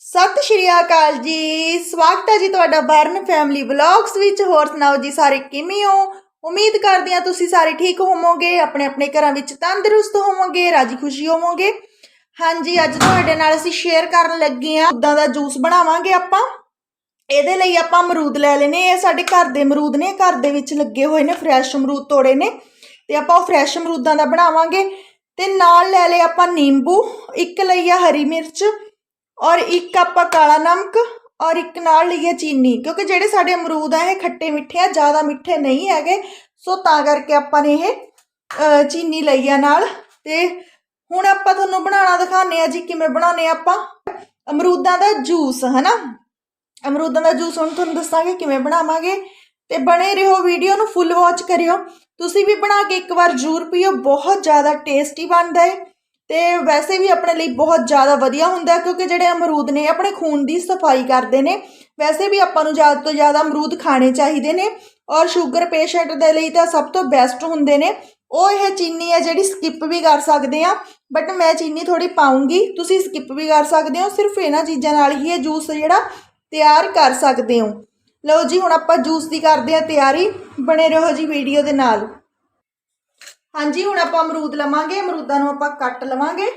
ਸਤਿ ਸ਼੍ਰੀ ਅਕਾਲ ਜੀ। ਸਵਾਗਤ ਹੈ ਜੀ ਤੁਹਾਡਾ ਬਰਨ ਫੈਮਿਲੀ ਵਲੌਗਸ ਵਿੱਚ। ਹੋਰ ਸੁਣਾਓ ਜੀ ਸਾਰੇ ਕਿਵੇਂ ਹੋ? ਉਮੀਦ ਕਰਦੀ ਹਾਂ ਤੁਸੀਂ ਸਾਰੇ ਠੀਕ ਹੋਵੋਗੇ। ਆਪਣੇ ਆਪਣੇ ਘਰਾਂ ਵਿੱਚ ਤੰਦਰੁਸਤ ਹੋਵੋਗੇ, ਰਾਜੀ ਖੁਸ਼ੀ ਹੋਵੋਗੇ। ਹਾਂਜੀ, ਅੱਜ ਤੁਹਾਡੇ ਨਾਲ ਅਸੀਂ ਸ਼ੇਅਰ ਕਰਨ ਲੱਗੇ ਹਾਂ। ਉਦਾਂ ਦਾ ਜੂਸ ਬਣਾਵਾਂਗੇ ਆਪਾਂ। ਇਹਦੇ ਲਈ ਆਪਾਂ ਅਮਰੂਦ ਲੈ ਲੈਨੇ ਇਹ ਸਾਡੇ ਘਰ ਦੇ ਅਮਰੂਦ ਨੇ। ਘਰ ਦੇ ਵਿੱਚ ਲੱਗੇ ਹੋਏ ਨੇ ਫਰੈਸ਼ ਅਮਰੂਦ ਤੋੜੇ ਨੇ। ਤੇ ਆਪਾਂ ਉਹ ਫਰੈਸ਼ ਅਮਰੂਦਾਂ ਦਾ ਬਣਾਵਾਂਗੇ। ਤੇ ਨਾਲ ਲੈ ਲਏ ਆਪਾਂ ਨਿੰਬੂ, ਇੱਕ ਲਈ ਆ ਹਰੀ ਮਿਰਚ ਔਰ ਇੱਕ ਆਪਾਂ ਕਾਲਾ ਨਮਕ ਔਰ ਇੱਕ ਨਾਲ ਲਈਏ ਚੀਨੀ, ਕਿਉਂਕਿ ਜਿਹੜੇ ਸਾਡੇ ਅਮਰੂਦ ਆ, ਇਹ ਖੱਟੇ ਮਿੱਠੇ ਆ, ਜ਼ਿਆਦਾ ਮਿੱਠੇ ਨਹੀਂ ਹੈਗੇ। ਸੋ ਤਾਂ ਕਰਕੇ ਆਪਾਂ ਨੇ ਇਹ ਚੀਨੀ ਲਈ ਆ ਨਾਲ। ਤੇ ਹੁਣ ਆਪਾਂ ਤੁਹਾਨੂੰ ਬਣਾਉਣਾ ਦਿਖਾਉਂਦੇ ਆ ਜੀ ਕਿਵੇਂ ਬਣਾਉਨੇ ਆ ਆਪਾਂ। ਅਮਰੂਦਾਂ ਦਾ ਜੂਸ, ਹਨਾ? ਅਮਰੂਦਾਂ ਦਾ ਜੂਸ ਹੁਣ ਤੁਹਾਨੂੰ ਦੱਸਾਂਗੇ ਕਿਵੇਂ ਬਣਾਵਾਂਗੇ। ਤੇ ਬਣੇ ਰਹੋ ਵੀਡੀਓ ਨੂੰ ਫੁੱਲ ਵਾਚ ਕਰਿਓ। ਤੁਸੀਂ ਵੀ ਬਣਾ ਕੇ ਇੱਕ ਵਾਰ ਜ਼ਰੂਰ ਪੀਓ, ਬਹੁਤ ਜ਼ਿਆਦਾ ਟੇਸਟੀ ਬਣਦਾ ਹੈ ਤੇ ਵੈਸੇ ਵੀ ਆਪਣੇ ਲਈ ਬਹੁਤ ਜ਼ਿਆਦਾ ਵਧੀਆ ਹੁੰਦਾ ਕਿਉਂਕਿ ਜਿਹੜੇ ਅਮਰੂਦ ਨੇ, ਆਪਣੇ ਖੂਨ ਦੀ ਸਫ਼ਾਈ ਕਰਦੇ ਨੇ। ਵੈਸੇ ਵੀ ਆਪਾਂ ਨੂੰ ਜ਼ਿਆਦਾ ਤੋਂ ਜ਼ਿਆਦਾ ਅਮਰੂਦ ਖਾਣੇ ਚਾਹੀਦੇ ਨੇ ਔਰ ਸ਼ੂਗਰ ਪੇਸ਼ੈਂਟ ਦੇ ਲਈ ਤਾਂ ਸਭ ਤੋਂ ਬੈਸਟ ਹੁੰਦੇ ਨੇ। ਉਹ ਇਹ ਚੀਨੀ ਹੈ ਜਿਹੜੀ ਸਕਿਪ ਵੀ ਕਰ ਸਕਦੇ ਆ ਬਟ ਮੈਂ ਚੀਨੀ ਥੋੜੀ ਪਾਉਂਗੀ ਤੁਸੀਂ ਸਕਿਪ ਵੀ ਕਰ ਸਕਦੇ ਹੋ, ਸਿਰਫ ਇਹਨਾਂ ਚੀਜ਼ਾਂ ਨਾਲ ਹੀ ਇਹ ਜੂਸ ਜਿਹੜਾ ਤਿਆਰ ਕਰ ਸਕਦੇ ਹੋ। ਲਓ ਜੀ, ਹੁਣ ਆਪਾਂ ਜੂਸ ਦੀ ਕਰਦੇ ਆ ਤਿਆਰੀ। ਬਣੇ ਰਹੋ ਜੀ ਵੀਡੀਓ ਦੇ ਨਾਲ। ਹਾਂਜੀ, ਹੁਣ ਆਪਾਂ ਅਮਰੂਦ ਲਵਾਂਗੇ, ਅਮਰੂਦਾਂ ਨੂੰ ਆਪਾਂ ਕੱਟ ਲਵਾਂਗੇ।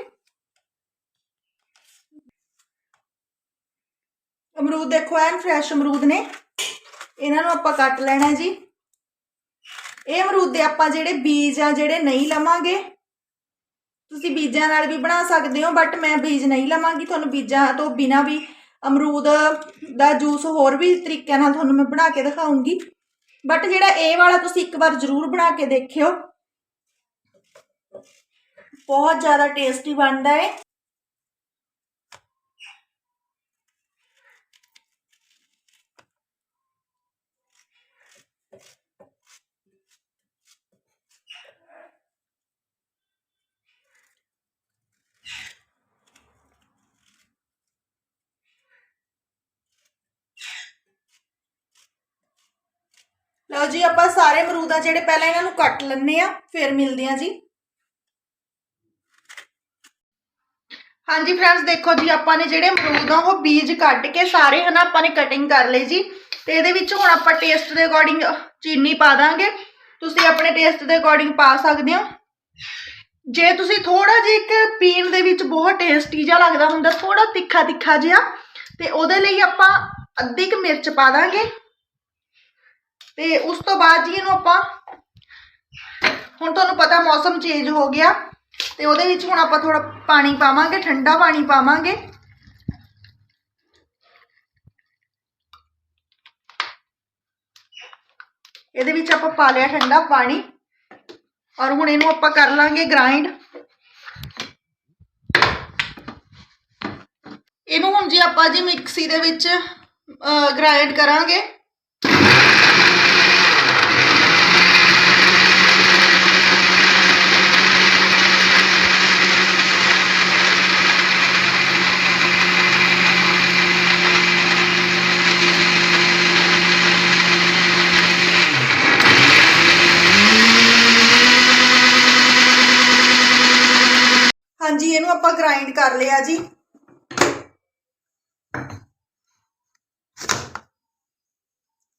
ਅਮਰੂਦ ਦੇਖੋ, ਐਨ ਫਰੈਸ਼ ਅਮਰੂਦ ਨੇ। ਇਹਨਾਂ ਨੂੰ ਆਪਾਂ ਕੱਟ ਲੈਣਾ ਜੀ। ਇਹ ਅਮਰੂਦ ਦੇ ਆਪਾਂ ਜਿਹੜੇ ਬੀਜ ਆ, ਜਿਹੜੇ ਨਹੀਂ ਲਵਾਂਗੇ, ਤੁਸੀਂ ਬੀਜਾਂ ਨਾਲ ਵੀ ਬਣਾ ਸਕਦੇ ਹੋ ਬਟ ਮੈਂ ਬੀਜ ਨਹੀਂ ਲਵਾਂਗੀ, ਤੁਹਾਨੂੰ ਬੀਜਾਂ ਤੋਂ ਬਿਨਾ ਵੀ ਅਮਰੂਦ ਦਾ ਜੂਸ ਹੋਰ ਵੀ ਤਰੀਕਿਆਂ ਨਾਲ ਤੁਹਾਨੂੰ ਮੈਂ ਬਣਾ ਕੇ ਦਿਖਾਉਂਗੀ। ਬਟ ਜਿਹੜਾ ਇਹ ਵਾਲਾ ਤੁਸੀਂ ਇੱਕ ਵਾਰ ਜ਼ਰੂਰ ਬਣਾ ਕੇ ਦੇਖਿਓ। ਬਹੁਤ ਜ਼ਿਆਦਾ ਟੇਸਟੀ ਬਣਦਾ ਹੈ ਲਓ ਜੀ ਆਪਾਂ ਸਾਰੇ ਅਮਰੂਦਾਂ ਜਿਹੜੇ ਪਹਿਲਾਂ ਇਹਨਾਂ ਨੂੰ ਕੱਟ ਲੈਣੇ ਆ ਫਿਰ ਮਿਲਦੇ ਆ ਜੀ ਹਾਂਜੀ ਫਰੈਂਡਸ ਦੇਖੋ ਜੀ, ਆਪਾਂ ਨੇ ਜਿਹੜੇ ਅਮਰੂਦ ਆ, ਉਹ ਬੀਜ ਕੱਢ ਕੇ ਸਾਰੇ ਹਨਾ ਆਪਾਂ ਨੇ ਕਟਿੰਗ ਕਰ ਲਈ ਜੀ। ਤੇ ਇਹਦੇ ਵਿੱਚ ਹੁਣ ਆਪਾਂ ਟੇਸਟ ਦੇ ਅਕੋਰਡਿੰਗ ਚੀਨੀ ਪਾ ਦਾਂਗੇ। ਤੁਸੀਂ ਆਪਣੇ ਟੇਸਟ ਦੇ ਅਕੋਰਡਿੰਗ ਪਾ ਸਕਦੇ ਹੋ। ਜੇ ਤੁਸੀਂ ਥੋੜਾ ਜਿਹਾ ਇੱਕ ਪੀਣ ਦੇ ਵਿੱਚ ਬਹੁਤ ਟੇਸਟੀ ਜਿਹਾ ਲੱਗਦਾ ਹੁੰਦਾ ਥੋੜਾ ਤਿੱਖਾ ਤਿੱਖਾ ਜਿਹਾ, ਤੇ ਉਹਦੇ ਲਈ ਆਪਾਂ ਅੱਧੀ ਕੁ ਮਿਰਚ ਪਾ ਦਾਂਗੇ। ਤੇ ਉਸ ਤੋਂ ਬਾਅਦ ਜੀ ਇਹਨੂੰ ਆਪਾਂ, ਹੁਣ ਤੁਹਾਨੂੰ ਪਤਾ ਮੌਸਮ ਚੇਂਜ ਹੋ ਗਿਆ। ਤੇ ਉਹਦੇ ਵਿੱਚ ਹੁਣ ਆਪਾਂ ਥੋੜਾ ਪਾਣੀ ਪਾਵਾਂਗੇ, ਠੰਡਾ ਪਾਣੀ ਪਾਵਾਂਗੇ। ਇਹਦੇ ਵਿੱਚ ਆਪਾਂ ਪਾ ਲਿਆ ਠੰਡਾ ਪਾਣੀ, ਔਰ ਹੁਣ ਇਹਨੂੰ ਆਪਾਂ ਕਰ ਲਾਂਗੇ ਗ੍ਰਾਈਂਡ ਇਹਨੂੰ ਹੁਣ ਜੀ ਆਪਾਂ ਜੀ ਮਿਕਸੀ ਦੇ ਵਿੱਚ ਗ੍ਰਾਈਂਡ ਕਰਾਂਗੇ ਹਾਂਜੀ ਇਹਨੂੰ ਆਪਾਂ ਗ੍ਰਾਈਂਡ ਕਰ ਲਿਆ ਜੀ।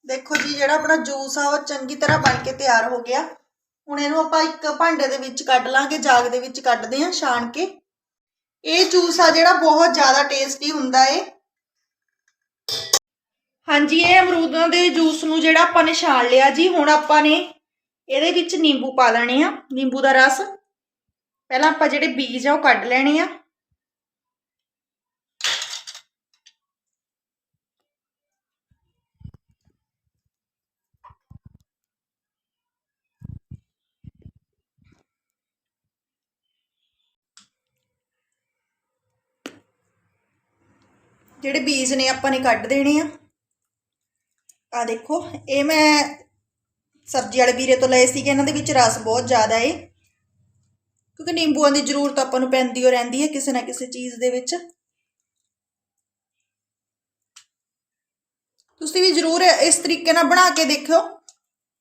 ਦੇਖੋ ਜੀ, ਜਿਹੜਾ ਆਪਣਾ ਜੂਸ ਆ, ਉਹ ਚੰਗੀ ਤਰ੍ਹਾਂ ਬਣ ਕੇ ਤਿਆਰ ਹੋ ਗਿਆ। ਹੁਣ ਇਹਨੂੰ ਆਪਾਂ ਇੱਕ ਭਾਂਡੇ ਦੇ ਵਿੱਚ ਕੱਢ ਲਾਂਗੇ, ਜਾਗ ਦੇ ਵਿੱਚ ਕੱਢਦੇ ਆਂ ਛਾਣ ਕੇ। ਇਹ ਜੂਸ ਆ ਜਿਹੜਾ ਬਹੁਤ ਜ਼ਿਆਦਾ ਟੇਸਟੀ ਹੁੰਦਾ ਏ। ਹਾਂਜੀ, ਇਹ ਅਮਰੂਦਾਂ ਦੇ ਜੂਸ ਨੂੰ ਜਿਹੜਾ ਆਪਾਂ ਨੇ ਛਾਣ ਲਿਆ ਜੀ, ਹੁਣ ਆਪਾਂ ਨੇ ਇਹਦੇ ਵਿੱਚ ਨਿੰਬੂ ਪਾ ਲੈਣੇ ਆ, ਨਿੰਬੂ ਦਾ ਰਸ। ਪਹਿਲਾਂ ਆਪਾਂ ਜਿਹੜੇ ਬੀਜ ਆ ਉਹ ਕੱਢ ਲੈਣੇ ਆ। ਜਿਹੜੇ ਬੀਜ ਨੇ ਆਪਾਂ ਨੇ ਕੱਢ ਦੇਣੇ ਆ। ਆ ਦੇਖੋ, ਇਹ ਮੈਂ ਸਬਜ਼ੀ ਵਾਲੇ ਵੀਰੇ ਤੋਂ ਲਏ ਸੀਗੇ, ਇਹਨਾਂ ਦੇ ਵਿੱਚ ਰਸ ਬਹੁਤ ਜ਼ਿਆਦਾ ਏ। ਕਿਉਂਕਿ ਨਿੰਬੂਆਂ ਦੀ ਜ਼ਰੂਰਤ ਆਪਾਂ ਨੂੰ ਪੈਂਦੀ ਹੋ ਰਹਿੰਦੀ ਹੈ ਕਿਸੇ ਨਾ ਕਿਸੇ ਚੀਜ਼ ਦੇ ਵਿੱਚ। ਤੁਸੀਂ ਵੀ ਜ਼ਰੂਰ ਇਸ ਤਰੀਕੇ ਨਾਲ ਬਣਾ ਕੇ ਦੇਖਿਓ।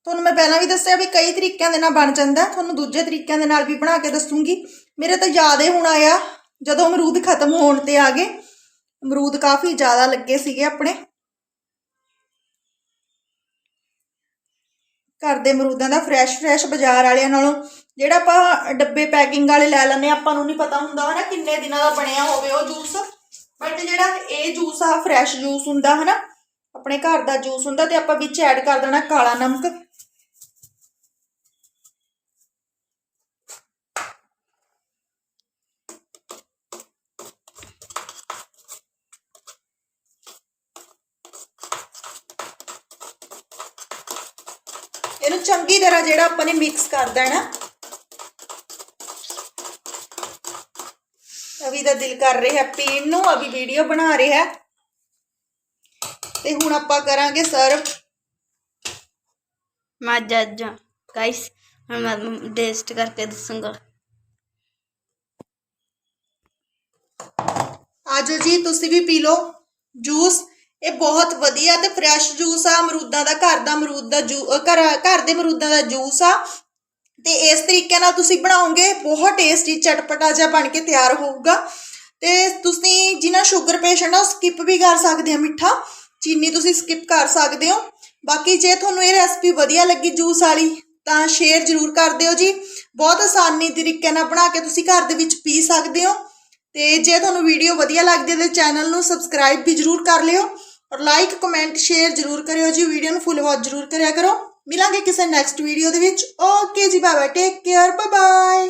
ਤੁਹਾਨੂੰ ਮੈਂ ਪਹਿਲਾਂ ਵੀ ਦੱਸਿਆ ਵੀ ਕਈ ਤਰੀਕਿਆਂ ਦੇ ਨਾਲ ਬਣ ਜਾਂਦਾ ਤੁਹਾਨੂੰ ਦੂਜੇ ਤਰੀਕਿਆਂ ਦੇ ਨਾਲ ਵੀ ਬਣਾ ਕੇ ਦੱਸੂਗੀ। ਮੇਰੇ ਤਾਂ ਯਾਦ ਹੀ ਹੁਣ ਆਇਆ, ਜਦੋਂ ਅਮਰੂਦ ਖਤਮ ਹੋਣ ਤੇ ਆ ਗਏ, ਅਮਰੂਦ ਕਾਫੀ ਜ਼ਿਆਦਾ ਲੱਗੇ ਸੀਗੇ ਆਪਣੇ। ਘਰ ਦੇ ਅਮਰੂਦਾਂ ਦਾ ਫਰੈਸ਼ ਫਰੈਸ਼ ਬਾਜ਼ਾਰ ਵਾਲਿਆਂ ਨਾਲੋਂ ਜਿਹੜਾ ਆਪਾਂ ਡੱਬੇ ਪੈਕਿੰਗ ਵਾਲੇ ਲੈ ਲੈਂਦੇ ਹਾਂ, ਆਪਾਂ ਨੂੰ ਨਹੀਂ ਪਤਾ ਹੁੰਦਾ ਹਨਾ ਕਿੰਨੇ ਦਿਨਾਂ ਦਾ ਬਣਿਆ ਹੋਵੇ ਉਹ ਜੂਸ ਬਟ ਜਿਹੜਾ ਇਹ ਜੂਸ ਆ ਫਰੈਸ਼ ਜੂਸ ਹੁੰਦਾ ਹਨਾ ਆਪਣੇ ਘਰ ਦਾ ਜੂਸ ਹੁੰਦਾ ਤੇ ਆਪਾਂ ਵਿੱਚ ਐਡ ਕਰ ਦੇਣਾ ਕਾਲਾ ਨਮਕ। ਇਹਨੂੰ ਚੰਗੀ ਤਰ੍ਹਾਂ ਜਿਹੜਾ ਆਪਾਂ ਨੇ ਮਿਕਸ ਕਰ ਦੇਣਾ। ਅਭੀ ਦਾ ਦਿਲ ਕਰ ਰਿਹਾ ਪੀਣ ਨੂੰ ਅਭੀ ਵੀਡੀਓ ਬਣਾ ਰਿਹਾ ਤੇ ਹੁਣ ਆਪਾਂ ਕਰਾਂਗੇ ਸਰਵ ਮੈਂ ਜੱਜ ਗਾਇਸ ਹੁਣ ਮੈਂ ਟੇਸਟ ਕਰਕੇ ਦੱਸੂੰਗਾ। ਆਜੋ ਜੀ ਤੁਸੀਂ ਵੀ ਪੀ ਲਓ। ਜੂਸ ਇਹ ਬਹੁਤ ਵਧੀਆ ਤੇ ਫਰੈਸ਼ ਜੂਸ ਆ, ਅਮਰੂਦਾਂ ਦਾ ਘਰ ਦਾ ਅਮਰੂਦ ਦਾ ਜੂ ਘਰ ਘਰ ਦੇ ਅਮਰੂਦਾਂ ਦਾ ਜੂਸ ਆ। ਤੇ ਇਸ ਤਰੀਕੇ ਨਾਲ ਤੁਸੀਂ ਬਣਾਓਗੇ, ਬਹੁਤ ਟੇਸਟੀ ਚਟਪਟਾ ਜਿਹਾ ਬਣ ਕੇ ਤਿਆਰ ਹੋਊਗਾ। ਤੇ ਤੁਸੀਂ ਜਿਨ੍ਹਾਂ ਸ਼ੂਗਰ ਪੇਸ਼ੈਂਟ ਆ, ਉਹ ਸਕਿਪ ਵੀ ਕਰ ਸਕਦੇ ਆ ਮਿੱਠਾ। ਚੀਨੀ ਤੁਸੀਂ ਸਕਿਪ ਕਰ ਸਕਦੇ ਹੋ। ਬਾਕੀ ਜੇ ਤੁਹਾਨੂੰ ਇਹ ਰੈਸਪੀ ਵਧੀਆ ਲੱਗੀ ਜੂਸ ਵਾਲੀ, ਤਾਂ ਸ਼ੇਅਰ ਜ਼ਰੂਰ ਕਰ ਦਿਓ ਜੀ। ਬਹੁਤ ਆਸਾਨੀ ਤਰੀਕੇ ਨਾਲ ਬਣਾ ਕੇ ਤੁਸੀਂ ਘਰ ਦੇ ਵਿੱਚ ਪੀ ਸਕਦੇ ਹੋ। ਤੇ ਜੇ ਤੁਹਾਨੂੰ ਵੀਡੀਓ ਵਧੀਆ ਲੱਗਦੀ ਹੈ, ਤਾਂ ਚੈਨਲ ਨੂੰ ਸਬਸਕ੍ਰਾਈਬ ਵੀ ਜਰੂਰ ਕਰ ਲਿਓ। ਔਰ ਲਾਈਕ ਕਮੈਂਟ ਸ਼ੇਅਰ ਜਰੂਰ ਕਰਿਓ ਜੀ। ਵੀਡੀਓ ਨੂੰ ਫੁੱਲ ਵਾਚ ਜਰੂਰ ਕਰਿਆ ਕਰੋ। ਮਿਲਾਂਗੇ ਕਿਸੇ ਨੈਕਸਟ ਵੀਡੀਓ ਦੇ ਵਿੱਚ। ਓਕੇ ਜੀ ਬਾਬਾ ਟੇਕ ਕੇਅਰ ਬਾਏ ਬਾਏ